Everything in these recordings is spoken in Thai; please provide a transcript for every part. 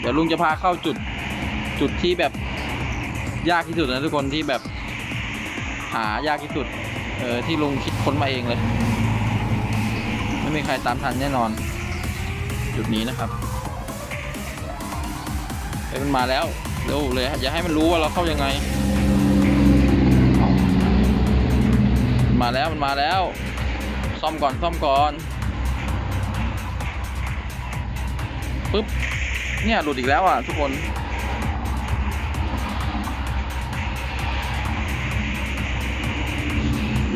เดี๋ยวลุงจะพาเข้าจุดจุดที่แบบยากที่สุดนะทุกคนที่แบบหายากที่สุด เออที่ลุงคิดค้นมาเองเลย ไม่มีใครตามทันแน่นอน จุดนี้นะครับเฮ้ยมันมาแล้วเร็วเลยอย่าให้มันรู้ว่าเราเข้ายังไงมันมาแล้วมันมาแล้ว ซ่อมก่อนซ่อมก่อนปึ๊บ เนี่ยหลุดอีกแล้วอะทุกคน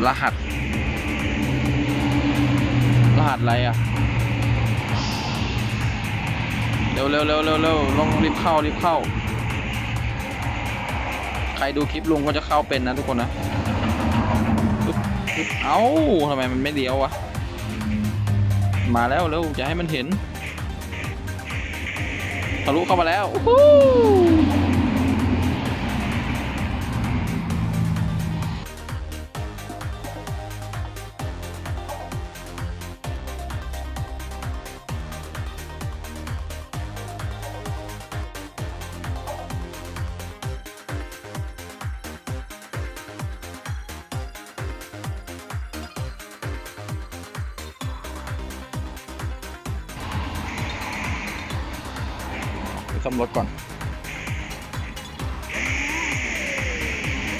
รหัส รหัสอะไรอะ เร็วเร็วเร็วเร็วเร็วลองรีบเข้ารีบเข้า ใครดูคลิปลุงก็จะเข้าเป็นนะทุกคนนะเอ้าทำไมมันไม่เดียววะ มาแล้วเร็วจะให้มันเห็น ทะลุเข้ามาแล้ว ซ่อมรถก่อน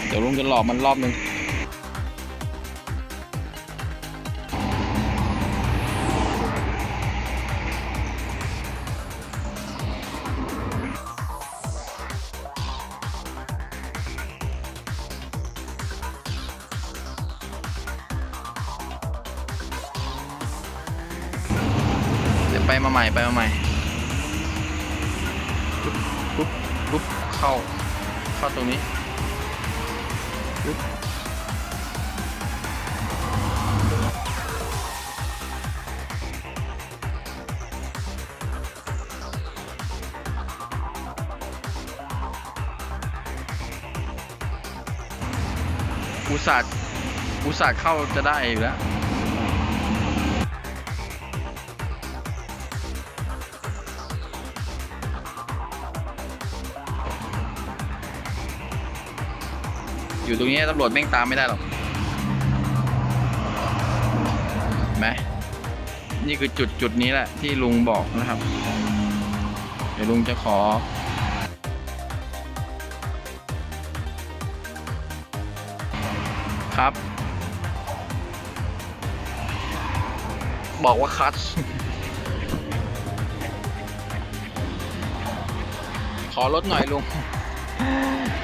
เดี๋ยวลุงจะหลอกมันรอบนึงเดี๋ยวไปมาใหม่ไปมาใหม่ เข้า เข้าตรงนี้อุตส่าห์อุตส่าห์เข้าจะได้อยู่แล้ว อยู่ตรงนี้ตำรวจแม่งตามไม่ได้หรอกไหมนี่คือจุดจุดนี้แหละที่ลุงบอกนะครับ เดี๋ยวลุงจะขอครับ บอกว่าคัทขอรถหน่อยลุง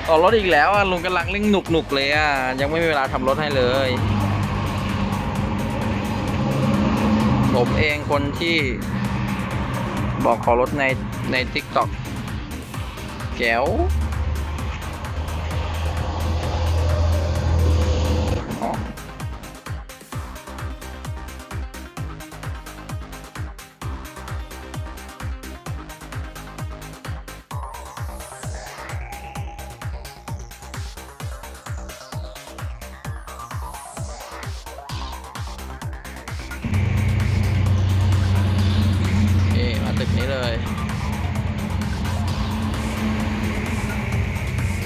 ออรถอีกแล้วอะลุงกำลังเร่งหนุกหนุกเลยอะ ยังไม่มีเวลาทำรถให้เลย ผมเองคนที่บอกขอรถในในทิกตอกแก้วอ๋อ นี้เลย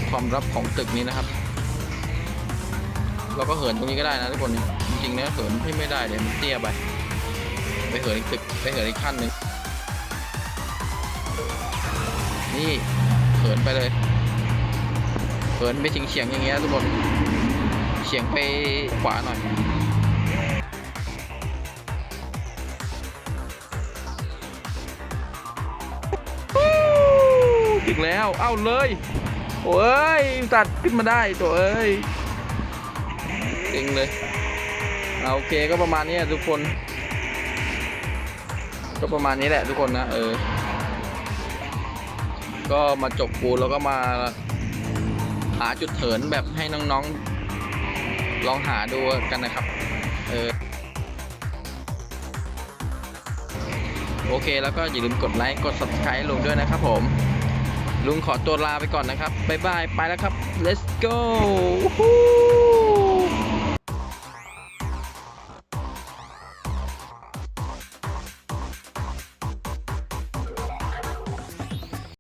ความลับของตึกนี้นะครับ เราก็เหินตรงนี้ก็ได้นะทุกคนจริงๆนะเหินที่ไม่ได้เดี๋ยมันเตี้ยไปไปเหินอีกตึกไปเหินอีกขั้นหนึ่งนี่เหินไปเลยเหินไปเฉียงๆอย่างเงี้ยทุกคนเฉียงไปขวาหน่อย ถึงแล้ว เอ้าเลยโอ้ยตัดขึ้นมาได้ตัวเอ้ยเก่งเลยเอาโอเคก็ประมาณนี้ทุกคน ก็ประมาณนี้แหละทุกคนนะเออ ก็มาจบปูแล้วก็มาหาจุดเถินแบบให้น้องๆ ลองหาดูกันนะครับ เออโอเคแล้วก็อย่าลืมกดไลค์กด subscribe ลงด้วยนะครับผม ลุงขอตัวลาไปก่อนนะครับ บ๊ายบาย ไปแล้วครับ let's go